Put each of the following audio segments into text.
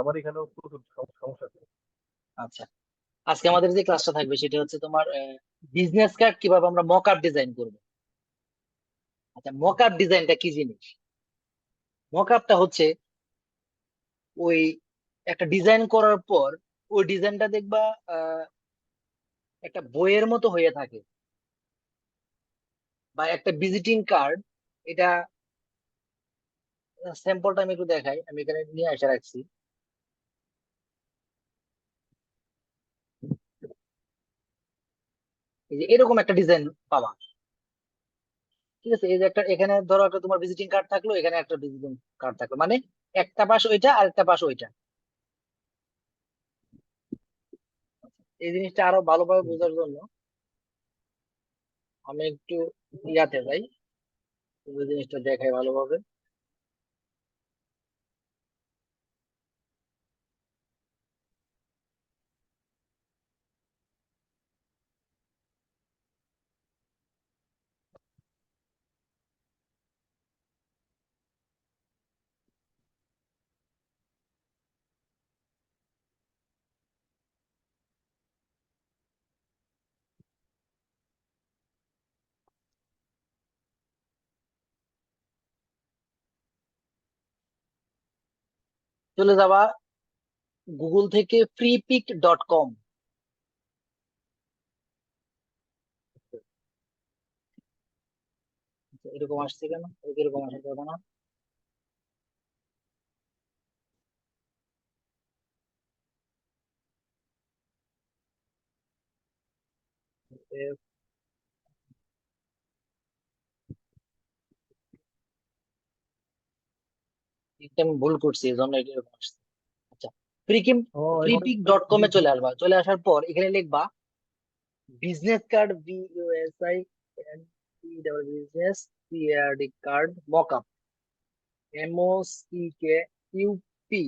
আমার এখানেও প্রচুর সমস্যা আচ্ছা। আজকে আমাদের যে ক্লাসটা থাকবে সেটা হচ্ছে তোমার বিজনেস কার্ড কীভাবে আমরা মক আপ ডিজাইন করব? আচ্ছা মক আপ ডিজাইনটা কি জিনিস? মক আপটা হচ্ছে ওই একটা ডিজাইন করার পর ওই ডিজাইনটা দেখবা আহ, একটা বইয়ের মতো হয়ে থাকে। বা একটা ভিজিটিং কার্ড এটা স্যাম্পলটা আমি একটু দেখাই, আমি এখানে নিয়ে এসে রাখছি। এই যে এরকম একটা ডিজাইন পাবা। ঠিক আছে? এই যে একটা, এখানে ধরো একটা তোমার ভিজিটিং কার্ড থাকল, এখানে একটা ভিজিটিং কার্ড থাকল। মানে একটা পাশ ওইটা আর একটা পাশ ওইটা। এই জিনিসটা আরও ভালোভাবে বোঝার জন্য আমি একটু ইয়াতে যাই। জিনিসটা দেখাই ভালোভাবে। চলে যাবা গুগল থেকে ফ্রিপিক ডট কম এরকম আসছে কেন? এরকম আসতে হবে না। এটা আমি ভুল করছি এই জন্য এটা এরকম আসছে। আচ্ছা ডট কমে চলে আসবা। চলে আসার পর এখানে লিখবা business card B U S I N P double business C R D card mockup M O C K U P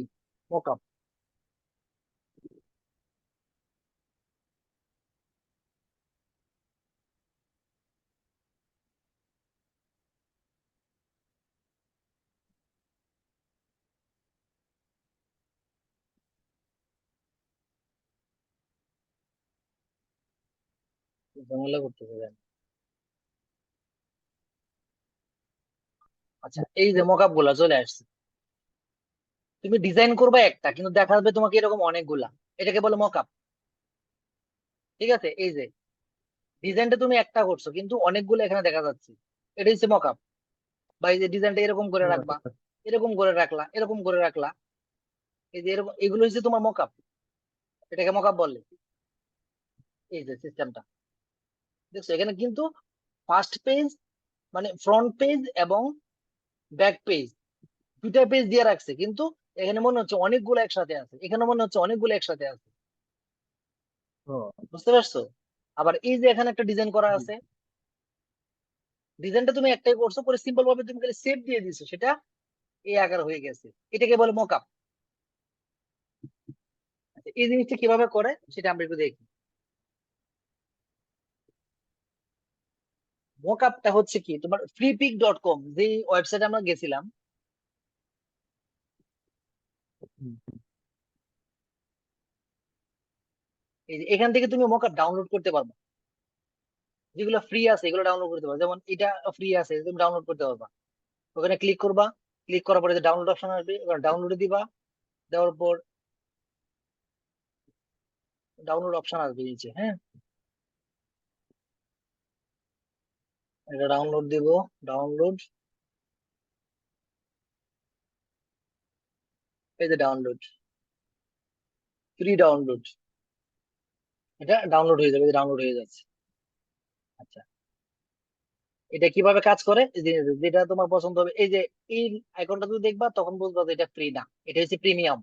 mockup ঝামেলা করতে হবে আচ্ছা এই যে মকআপগুলা চলে আসছে। তুমি ডিজাইন করবে একটা কিন্তু দেখা যাবে তোমাকে এরকম অনেকগুলা। এটাকে বলে মকআপ ঠিক আছে? এই যে ডিজাইনটা তুমি একটা করছ কিন্তু অনেকগুলো এখানে দেখা যাচ্ছে। এটা হচ্ছে মকআপ বা এই যে ডিজাইনটা এরকম করে রাখবা। এরকম করে রাখলা এরকম করে রাখলা। এই যে এরকম এগুলো হচ্ছে তোমার মকআপ এটাকে মকআপ বলে। এই যে সিস্টেমটা দেখছ এখানে কিন্তু ফার্স্ট পেজ মানে ফ্রন্ট পেজ এবং ব্যাক পেজ দুটা পেজ দিয়ে রাখছে কিন্তু এখানে মনে হচ্ছে অনেকগুলো একসাথে আছে এখানে মনে হচ্ছে অনেকগুলো একসাথে আছে। বুঝতে পারছ? আবার এই যে এখানে একটা ডিজাইন করা আছে ডিজাইনটা তুমি একটাই করছ পরে সিম্পল ভাবে তুমি খালি সেভ দিয়ে দিছো সেটা এই আকার হয়ে গেছে। এটাকে বলে মকআপ এই জিনিসটা কীভাবে করে সেটা আমরা একটু দেখি। মকআপটা হচ্ছে কি? তোমার ফ্রিপিক ডট কম যে ওয়েবসাইটে আমরা গেছিলাম। এখান থেকে তুমি মকআপ ডাউনলোড করতে পারবা। যেগুলো ফ্রি আছে, এগুলো ডাউনলোড করতে পারবা। যেমন এটা ফ্রি আছে তুমি ডাউনলোড করতে পারবা। ওখানে ক্লিক করবা। ক্লিক করার পরে ডাউনলোড অপশন আসবে, ওখানে ডাউনলোডে দিবা। দেওয়ার পর ডাউনলোড অপশন আসবে নিচে হ্যাঁ? এটা ডাউনলোড দিব ডাউনলোড এই যে ডাউনলোড ফ্রি ডাউনলোড এটা ডাউনলোড হয়ে যাবে ডাউনলোড হয়ে যাচ্ছে। আচ্ছা। এটা কীভাবে কাজ করে? যেটা তোমার পছন্দ হবে, এই যে, এই আইকনটা তুমি দেখবা, তখন বুঝবা যে এটা ফ্রি না। এটা হচ্ছে প্রিমিয়াম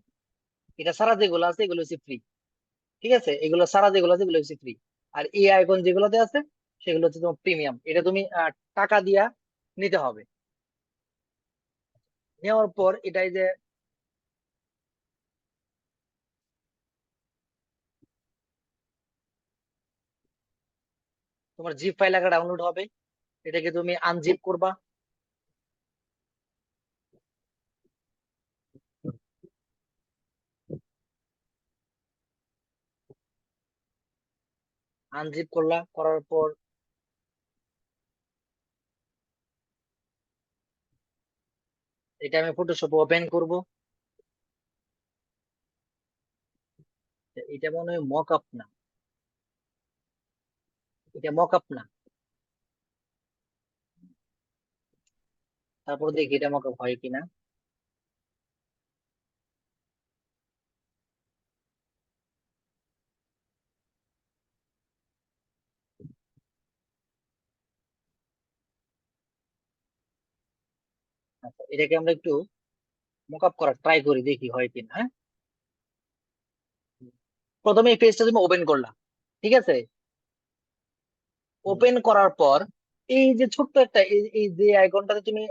এটা সারা যেগুলো আছে, এগুলো হচ্ছে ফ্রি ঠিক আছে? এগুলো সারা যেগুলো আছে, এগুলো হচ্ছে ফ্রি আর এই আইকন যেগুলোতে আছে সেগুলো হচ্ছে তোমার প্রিমিয়াম এটা তুমি টাকা দিয়া নিতে হবে। নেওয়ার পর এটাই যে তোমার জিপ ফাইল আকারে ডাউনলোড হবে। এটাকে তুমি আনজিপ করবা। আনজিপ করলা, করার পর এটা আমি ফটোশপ ওপেন করব। এটা মনে হয় মক আপ না। এটা মক আপ না। তারপর দেখি এটা মক আপ হয় কিনা। এটাকে আমরা একটু মক আপ করার ট্রাই করি, দেখি হয় কিনা হ্যাঁ? প্রথমে এই পেজটা তুমি ওপেন করলা, ঠিক আছে? ওপেন করার পর, এই যে ছোট্ট একটা, এই যে আইকনটাতে তুমি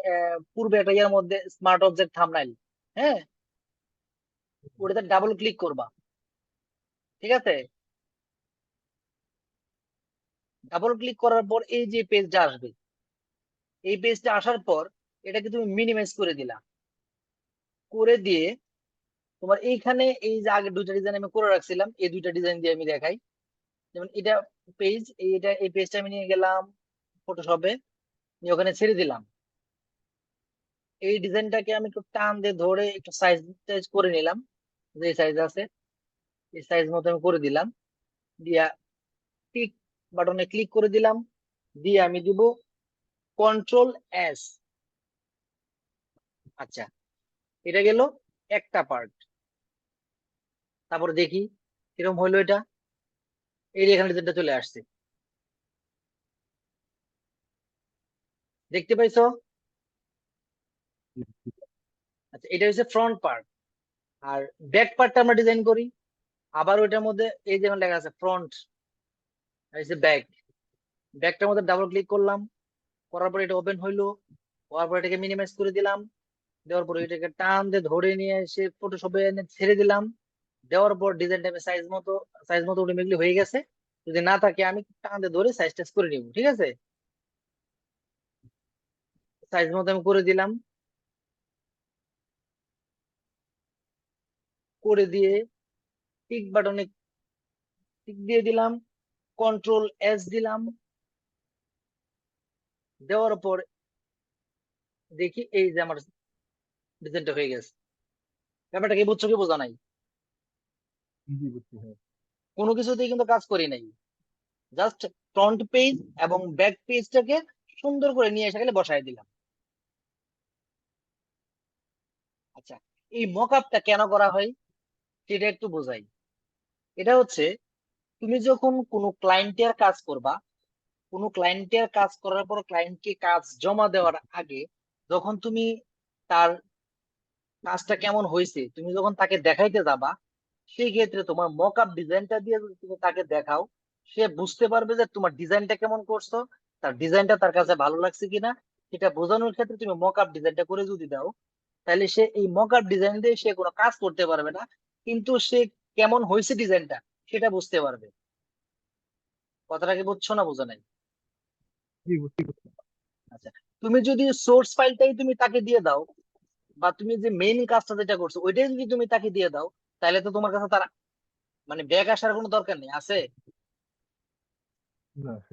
পূর্বে একটা ইয়ার মধ্যে স্মার্ট অবজেক্ট থাম্বনেইল হ্যাঁ? ওটাতে ডাবল ক্লিক করবা, ঠিক আছে? ডাবল ক্লিক করার পর এই যে পেজটা আসবে, এই পেজটা আসার পর এটাকে তুমি মিনিমাইজ করে দিলা। করে দিয়ে তোমার এইখানে এই যে আগে দুইটা ডিজাইন আমি করে রাখছিলাম, এই দুইটা ডিজাইন দিয়ে আমি দেখাই। যেমন এটা পেজ এইটা এই পেজটা আমি নিয়ে গেলাম ফটোশপে নিয়ে ওখানে ছেড়ে দিলাম। এই ডিজাইনটাকে আমি একটু টান দিয়ে ধরে একটু সাইজ টাইজ করে নিলাম, যে সাইজ আছে, এই সাইজ মতো আমি করে দিলাম। দিয়া টিক বাটনে ক্লিক করে দিলাম। দিয়ে আমি দিব কন্ট্রোল এস আচ্ছা এটা গেল একটা পার্ট তারপর দেখি কীরকম হইল এটা? এই এখানে ডিজাইনটা চলে আসছে। দেখতে পাইছো? আচ্ছা এটা হচ্ছে ফ্রন্ট পার্ট আর ব্যাক পার্টটা আমরা ডিজাইন করি। আবার ওইটার মধ্যে এই যেমন লেখা আছে ফ্রন্ট ব্যাক ব্যাকটার মধ্যে ডাবল ক্লিক করলাম, করার পর এটা ওপেন হইল হওয়ার পর এটাকে মিনিমাইজ করে দিলাম। দেওয়ার পর এটাকে টান দিয়ে ধরে নিয়ে এসে ফটোশপে এনে ছেড়ে দিলাম। দেওয়ার পর ডিজাইনটা আমি সাইজ মতো সাইজ মতো অটোমেটিকলি হয়ে গেছে। যদি না থাকে আমি টান দিয়ে ধরে সাইজ টাইজ করে নিব, ঠিক আছে? সাইজ মতো আমি করে দিলাম। করে দিয়ে টিক বাটনে টিক দিয়ে দিলাম। কন্ট্রোল এস দিলাম। দেওয়ার পর দেখি এই যে আমার ডিজাইনটা হয়ে গেছে। ব্যাপারটা কি বুঝছ কি বোঝা নাই। হ্যাঁ। কোনো কিছুতেই কিন্তু কাজ করি নাই। জাস্ট ফ্রন্ট পেজ এবং ব্যাক পেজটাকে সুন্দর করে নিয়ে এসে গেলে বসায় দিলাম। আচ্ছা এই মকআপটা কেন করা হয় সেটা একটু বোঝাই। এটা হচ্ছে তুমি যখন কোনো ক্লায়েন্টের কাজ করবা কোনো ক্লায়েন্টের কাজ করার পর ক্লায়েন্টকে কাজ জমা দেওয়ার আগে যখন তুমি তার কাজটা কেমন হয়েছে? তুমি যখন তাকে দেখাইতে যাবা সেই ক্ষেত্রে তোমার মকআপ ডিজাইনটা দিয়ে যদি তুমি তাকে দেখাও সে বুঝতে পারবে যে তোমার ডিজাইনটা কেমন করছ তার ডিজাইনটা তার কাছে ভালো লাগছে কিনা। সেটা বোঝানোর ক্ষেত্রে তুমি মকআপ ডিজাইনটা করে যদি দাও তাহলে সে এই মকআপ ডিজাইন দিয়ে সে কোনো কাজ করতে পারবে না কিন্তু সে কেমন হয়েছে ডিজাইনটা সেটা বুঝতে পারবে। কথাটা কি বুঝছ না বোঝা নাই? বুঝছি তুমি যদি সোর্স ফাইলটাই তুমি তাকে দিয়ে দাও বা তুমি যে মেইন কাজটা যেটা করছ ওইটাই যদি তুমি তাকে দিয়ে দাও তাহলে তো তোমার কাছে তার মানে ব্যাগ আসার কোনো দরকার নেই আছে?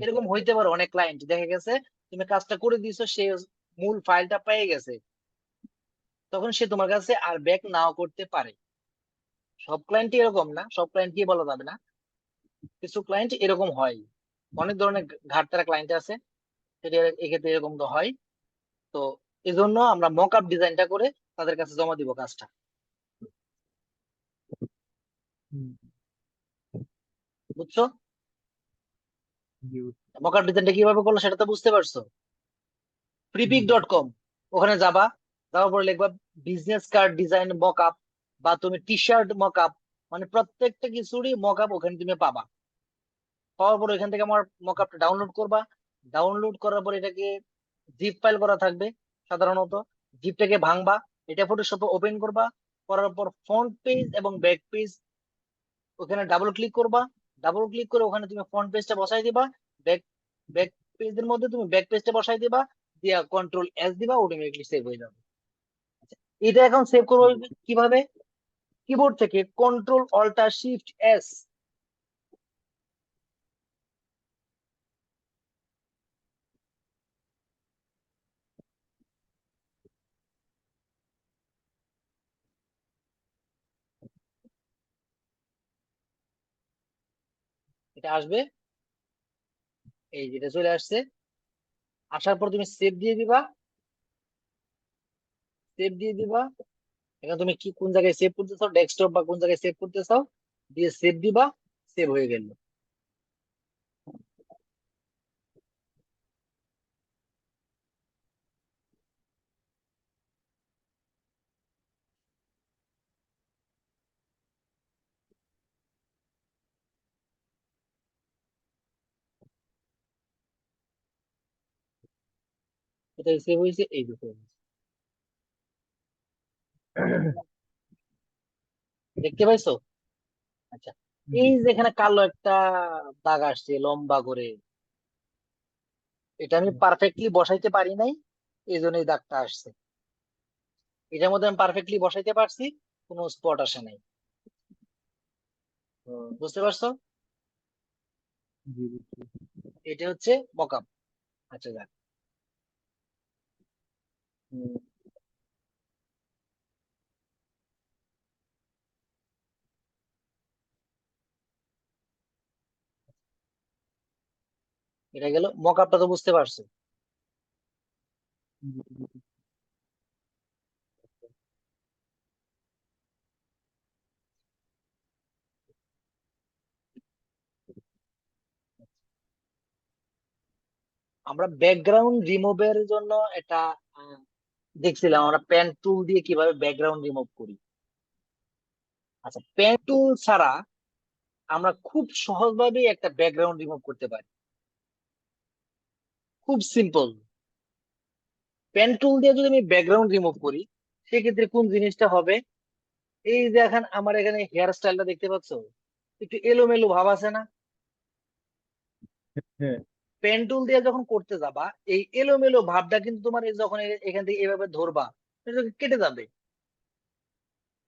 এরকম হইতে পারে অনেক ক্লায়েন্ট দেখা গেছে তুমি কাজটা করে দিছো সে মূল ফাইলটা পেয়ে গেছে। তখন সে তোমার কাছে আর ব্যাক নাও করতে পারে। সব ক্লায়েন্টই এরকম না সব ক্লায়েন্ট কি বলা যাবে না। কিছু ক্লায়েন্ট এরকম হয়। অনেক ধরনের ঘাটতারা ক্লায়েন্ট আছে। সেটা এক্ষেত্রে এরকম তো হয়। তো এই জন্য আমরা মক আপ ডিজাইনটা করে তাদের কাছে জমা দিব কাজটা। বুঝছ? জি বুঝছি মক আপ ডিজাইনটা কীভাবে করল সেটা তো বুঝতে পারছ? প্রিপিক ডট কম ওখানে যাবা যাওয়ার পরে লিখবা business card design mockup বা তুমি টি শার্ট মক আপ মানে প্রত্যেকটা কিছুরই মক আপ ওখানে তুমি পাবা। পাওয়ার পর ওখান থেকে আমার মক আপটা ডাউনলোড করবা। ডাউনলোড করার পর এটাকে জিপ ফাইল করা থাকবে। সাধারণত জিপটাকে ভাঙবা এটা ফটোশপে ওপেন করবা করার পর ফ্রন্ট পেজ এবং ব্যাক পেজ ওখানে ডাবল ক্লিক করবা ডাবল ক্লিক করে ওখানে তুমি ফ্রন্ট পেজটা বসাই দিবা ব্যাক ব্যাক পেজের মধ্যে তুমি ব্যাক পেজটা বসাই দিবা দিয়া কন্ট্রোল এস দিবা অটোমেটিকলি সেভ হয়ে যাবে। আচ্ছা, এটা এখন সেভ করব কীভাবে? কিবোর্ড থেকে কন্ট্রোল অল্টার শিফট এস এটা আসবে। এই যেটা চলে আসছে। আসার পর তুমি সেভ দিয়ে দিবা। সেভ দিয়ে দিবা। এখন তুমি কি কোন জায়গায় সেভ করতে চাও? ডেস্কটপ বা কোন জায়গায় সেভ করতে চাও? দিয়ে সেভ দিবা। সেভ হয়ে গেল। কোথায় সেভ হয়েছে এই দুটো দেখতে পাইছো আচ্ছা এই যে এখানে কালো একটা দাগ আসছে লম্বা করে এটা আমি পারফেক্টলি বসাইতে পারি নাই এই জন্য এই দাগটা আসছে এটার মধ্যে আমি পারফেক্টলি বসাইতে পারছি কোনো স্পট আসে নাই বুঝতে পারছ এটা হচ্ছে মকআপ আচ্ছা যাক এটা গেল মকআপটা তো বুঝতে পারছ। আমরা ব্যাকগ্রাউন্ড রিমুভের জন্য এটা দেখছিলাম আমরা পেন টুল দিয়ে কীভাবে ব্যাকগ্রাউন্ড রিমুভ করি। আচ্ছা পেন টুল ছাড়া আমরা খুব সহজভাবে একটা ব্যাকগ্রাউন্ড রিমুভ করতে পারি। খুব সিম্পল পেন টুল দিয়ে যদি আমি ব্যাকগ্রাউন্ড রিমুভ করি, সেক্ষেত্রে কোন জিনিসটা হবে? এই যে এখন আমার এখানে হেয়ার স্টাইলটা দেখতে পাচ্ছ? একটু এলোমেলো ভাব আছে না? হ্যাঁ। পেন টুল দিয়ে যখন করতে যাবা এই এলোমেলো ভাবটা কিন্তু তোমার যখন এখান থেকে এভাবে ধরবা কেটে যাবে?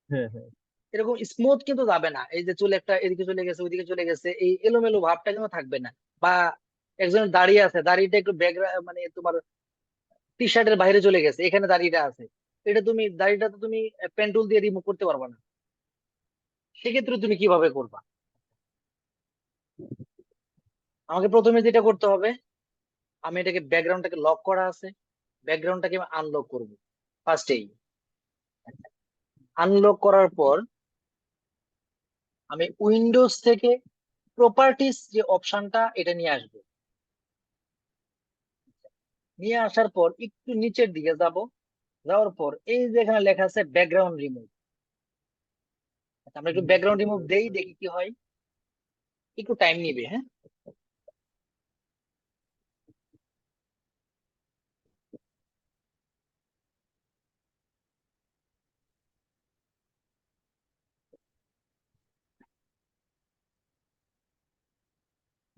হ্যাঁ হ্যাঁ। এরকম স্মুথ কিন্তু যাবে না। এই যে চুল একটা এদিকে চলে গেছে ওইদিকে চলে গেছে এই এলোমেলো ভাবটা কিন্তু থাকবে না। বা একজন দাঁড়িয়ে আছে দাড়িটা একটু ব্যাকগ্রাউন্ড মানে তোমার টি শার্টের বাইরে চলে গেছে এখানে দাড়িটা আছে। এটা তুমি দাড়িটা তো তুমি পেন দিয়ে রিমুভ করতে পারবা না। সেক্ষেত্রে তুমি কীভাবে করবা? আমাকে প্রথমে যেটা করতে হবে, আমি এটাকে ব্যাকগ্রাউন্ডটাকে লক করা আছে ব্যাকগ্রাউন্ডটাকে আমি আনলক করব। ফার্স্টেই আনলক করার পর আমি উইন্ডোজ থেকে প্রপার্টিস যে অপশনটা এটা নিয়ে আসব। নিয়ে আসার পর একটু নিচের দিকে যাব, যাওয়ার পর এই যে এখানে লেখা আছে ব্যাকগ্রাউন্ড রিমুভ আমরা একটু ব্যাকগ্রাউন্ড রিমুভ দেই, দেখি কি হয়। একটু টাইম নিবে হ্যাঁ?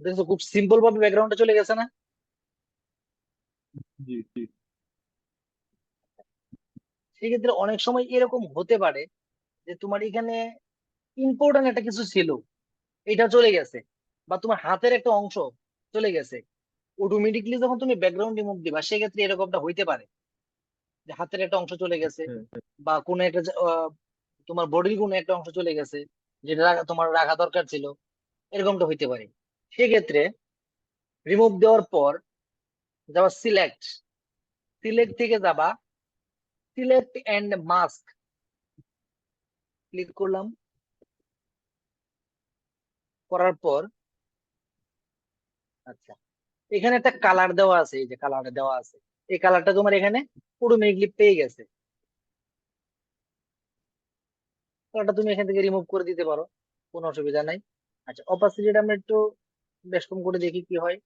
দেখছ খুব সিম্পল ভাবে ব্যাকগ্রাউন্ডটা চলে গেছে না? জি জি। সেক্ষেত্রে অনেক সময় এরকম হতে পারে যে তোমার এখানে ইম্পর্টেন্ট একটা কিছু ছিল এটা চলে গেছে বা তোমার হাতের একটা অংশ চলে গেছে। অটোমেটিকলি যখন তুমি ব্যাকগ্রাউন্ড রিমুভ দিবা সেক্ষেত্রে এরকমটা হইতে পারে যে হাতের একটা অংশ চলে গেছে হ্যাঁ হ্যাঁ। বা কোনো একটা তোমার বডির কোনো একটা অংশ চলে গেছে যেটা তোমার রাখা দরকার ছিল এরকমটা হইতে পারে। সেক্ষেত্রে রিমুভ দেওয়ার পর যাবা সিলেক্ট সিলেক্ট থেকে যাবা সিলেক্ট এন্ড মাস্ক ক্লিক করলাম। করার পর আচ্ছা এখানে একটা কালার দেওয়া আছে, এই যে কালারটা দেওয়া আছে, এই কালারটা তোমার এখানে অটোমেটিকলি পেয়ে গেছে। কালারটা তুমি এখান থেকে রিমুভ করে দিতে পারো, কোনো অসুবিধা নাই। আচ্ছা অপাসিটিটা আমরা একটু বেশ কম করে দেখি কি হয়।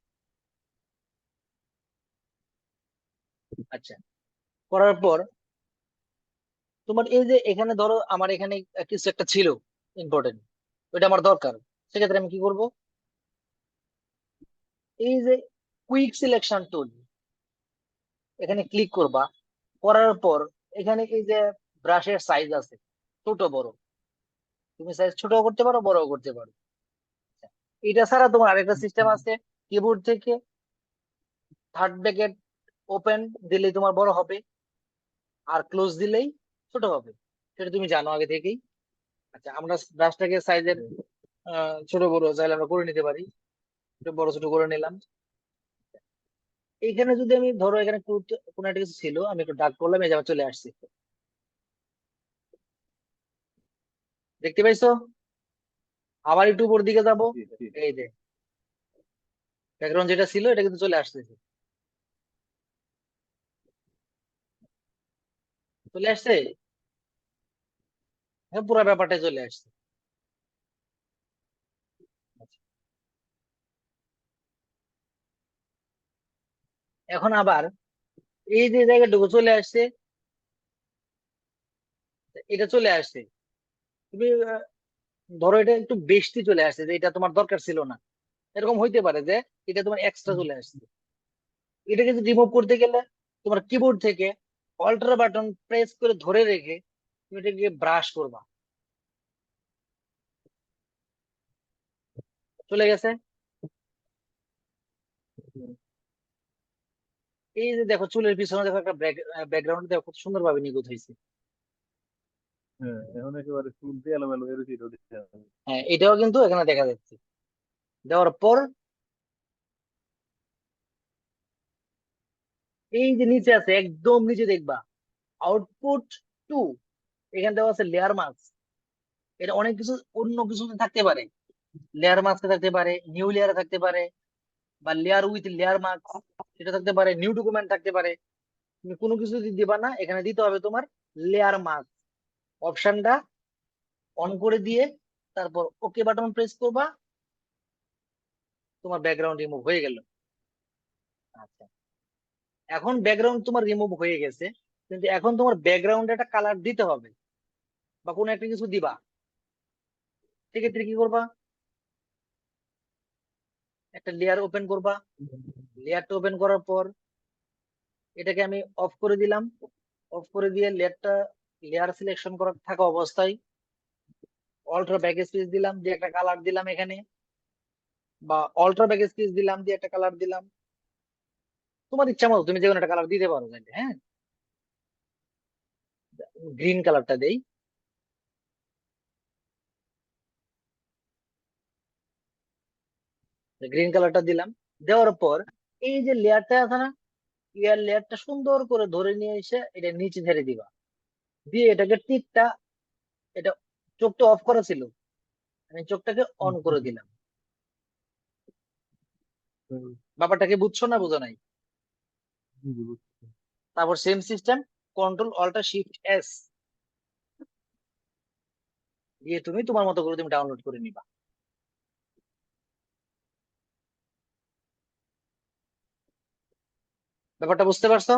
আচ্ছা করার পর তোমার এই যে এখানে ধরো আমার এখানে কিছু একটা ছিল ইম্পর্টেন্ট ওইটা আমার দরকার। সেক্ষেত্রে আমি কি করব? এই যে কুইক সিলেকশন টুল এখানে ক্লিক করবা। করার পর এখানে এই যে ব্রাশের সাইজ আছে, ছোট বড়। তুমি সাইজ ছোট করতে পারো বড় করতে পারো। এটা ছাড়া তোমার আরেকটা সিস্টেম আছে কিবোর্ড থেকে থার্ড ব্র্যাকেট ওপেন দিলেই তোমার বড় হবে, আর ক্লোজ দিলেই ছোট হবে। সেটা তুমি জানো আগে থেকেই। আচ্ছা আমরা ব্রাশটাকে সাইজের ছোট বড় চাইলে আমরা করে নিতে পারি। বড় ছোট করে নিলাম। এইখানে যদি আমি ধরো এখানে কোনো- একটা কিছু ছিল, আমি একটু ডাক করলাম, এই আবার চলে আসছি। দেখতে পাইছো? আবার একটু উপর দিকে যাব। এই যে। ব্যাকগ্রাউন্ড যেটা ছিল এটা কিন্তু চলে আসতেছে। চলে আসছে? হ্যাঁ পুরো ব্যাপারটাই চলে আসছে। এখন আবার এই যে জায়গাটুকু চলে আসছে এটা চলে আসছে। তুমি ধরো এটা একটু বেশি চলে আসছে যে এটা তোমার দরকার ছিল না। এরকম হইতে পারে যে এটা তোমার এক্সট্রা চলে আসছে। এটাকে রিমুভ করতে গেলে তোমার কিবোর্ড থেকে অল্টার বাটন প্রেস করে ধরে রেখে তুমি এটাকে ব্রাশ করবা। চলে গেছে? এই যে দেখো চুলের পিছনে দেখো একটা ব্যাকগ্রাউন্ড দেখো কত সুন্দরভাবে নিখুঁত হয়েছে। হ্যাঁ এখন একেবারে চুল এলোমেলো হ্যাঁ এটাও কিন্তু এখানে দেখা যাচ্ছে। দেওয়ার পর এই যে নিচে আছে, একদম নিচে দেখবা আউটপুট টু এখানে দেওয়া আছে লেয়ার এটা অনেক কিছু অন্য কিছু থাকতে পারে। লেয়ার মার্কস থাকতে পারে নিউ লেয়ারে থাকতে পারে, বা লেয়ার উইথ লেয়ার মার্কস সেটা থাকতে পারে নিউ ডকুমেন্ট থাকতে পারে। তুমি কোনো কিছু দিবা না, এখানে দিতে হবে তোমার লেয়ার মার্কস অপশনটা অন করে দিয়ে তারপর ওকে বাটন প্রেস করবা। তোমার ব্যাকগ্রাউন্ড রিমুভ হয়ে গেল। আচ্ছা। এখন ব্যাকগ্রাউন্ড তোমার রিমুভ হয়ে গেছে। কিন্তু এখন তোমার ব্যাকগ্রাউন্ডে একটা কালার দিতে হবে। বা কোনো একটা কিছু দিবা। সেক্ষেত্রে কি করবা? একটা লেয়ার ওপেন করবা। লেয়ারটা ওপেন করার পর এটাকে আমি অফ করে দিলাম। অফ করে দিয়ে লেয়ারটা লেয়ার সিলেকশন করা থাকা অবস্থায় অল্ট্রা ব্যাক স্পেস দিলাম, দিয়ে একটা কালার দিলাম এখানে। বা অল্ট্রা ব্যাক স্পেস দিলাম, দিয়ে একটা কালার দিলাম। তোমার ইচ্ছা মতো তুমি যে কোনো একটা কালার দিতে পারো হ্যাঁ? গ্রিন কালারটা দেই। গ্রিন কালারটা দিলাম। দেওয়ার পর এই যে লেয়ারটা আছে না লেয়ারটা সুন্দর করে ধরে নিয়ে এসে এটা নিচে ছেড়ে দিবা। দিয়ে এটাকে টিকটা এটা চোখটা অফ করা ছিল। আমি চোখটাকে অন করে দিলাম। ব্যাপারটাকে বুঝছ না বোঝো নাই। তারপর same system control alter shift S দিয়ে তুমি তোমার মতো করে তুমি ডাউনলোড করে নিবা। ব্যাপারটা বুঝতে পারছ?